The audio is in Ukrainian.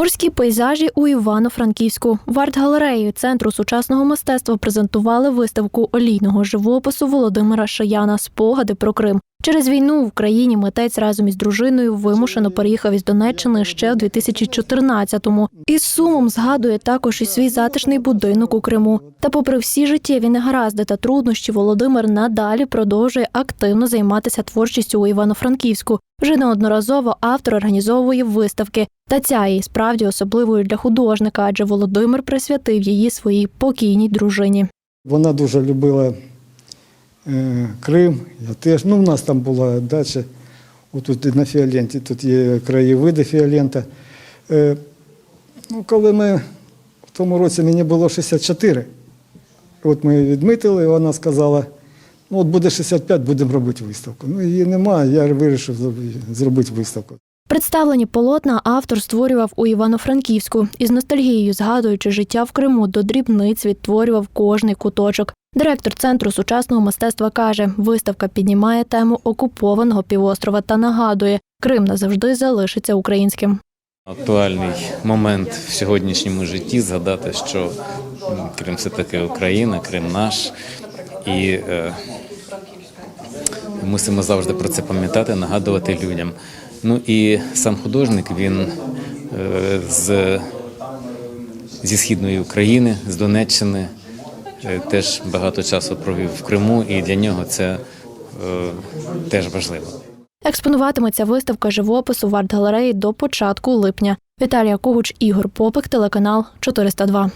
Морські пейзажі у Івано-Франківську в арт-галереї центру сучасного мистецтва презентували виставку олійного живопису Володимира Шаяна Спогади про Крим. Через війну в Україні митець разом із дружиною вимушено переїхав із Донеччини ще в 2014-му. Із сумом згадує також і свій затишний будинок у Криму. Та, попри всі життєві негаразди та труднощі, Володимир надалі продовжує активно займатися творчістю у Івано-Франківську. Вже неодноразово автор організовує виставки. Та ця є справді особливою для художника, адже Володимир присвятив її своїй покійній дружині. Вона дуже любила Крим. Я теж. Ну, у нас там була дача. Отут на Фіоленті, тут є краєвиди Фіолента. Е, ну, коли ми в тому році мені було 64. От ми відмітили, і вона сказала: ну, от буде 65, будемо робити виставку. Ну, її немає, я вирішив зробити виставку. Представлені полотна автор створював у Івано-Франківську із ностальгією, згадуючи життя в Криму, до дрібниць відтворював кожний куточок. Директор центру сучасного мистецтва каже, виставка піднімає тему окупованого півострова та нагадує, Крим назавжди залишиться українським. Актуальний момент в сьогоднішньому житті згадати, що Крим все таки Україна, Крим наш, і е, мусимо завжди про це пам'ятати, нагадувати людям. Ну і сам художник він е, з, зі східної України, з Донеччини, теж багато часу провів в Криму, і для нього це е, теж важливо. Експонуватиметься виставка живопису в арт-галереї до початку липня. Віталія Когуч, Ігор Попик, телеканал 402.